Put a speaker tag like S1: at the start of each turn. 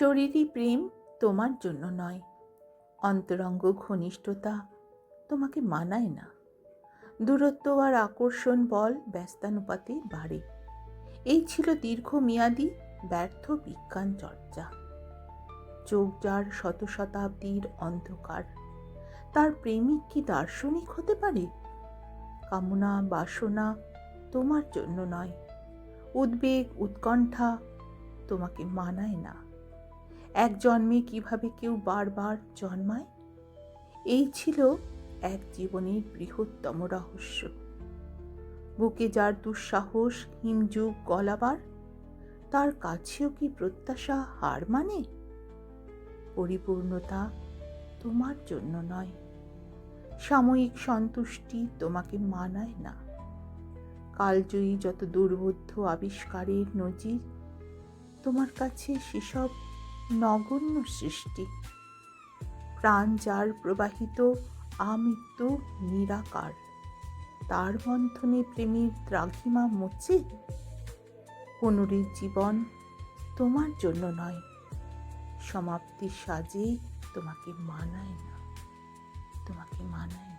S1: শরীরী প্রেম তোমার জন্য নয়। অন্তরঙ্গ ঘনিষ্ঠতা তোমাকে মানায় না। দূরত্ব আর আকর্ষণ বল ব্যস্তানুপাতে বাড়ে। এই ছিল দীর্ঘমেয়াদী ব্যর্থ বিজ্ঞান চর্চা। চোখ যার শত শতাব্দীর অন্ধকার, তার প্রেমিক কি দার্শনিক হতে পারে? কামনা, বাসনা তোমার জন্য নয়। উদ্বেগ, উৎকণ্ঠা তোমাকে মানায় না। এক জন্মে কীভাবে কেউ বারবার জন্মায়? এই ছিল এক জীবনের বৃহত্তম রহস্য। বুকে যার দুঃসাহস, হিমযুগ, গলাবার, তার কাছেও কি প্রত্যাশা, হার মানে? পরিপূর্ণতা তোমার জন্য নয়। সাময়িক সন্তুষ্টি তোমাকে মানায় না। কালজয়ী যত দুর্বোধ্য আবিষ্কারের নজির, তোমার কাছে সেসব নগণ্য সৃষ্টি। প্রাণ যার প্রবাহিত, আমৃত্যু নিরাকার। তার বন্ধনে প্রেমের দ্রাঘিমা মুছে? জীবন তোমার জন্য নয়, সমাপ্তির সাজে তোমাকে মানায় না, তোমাকে মানায়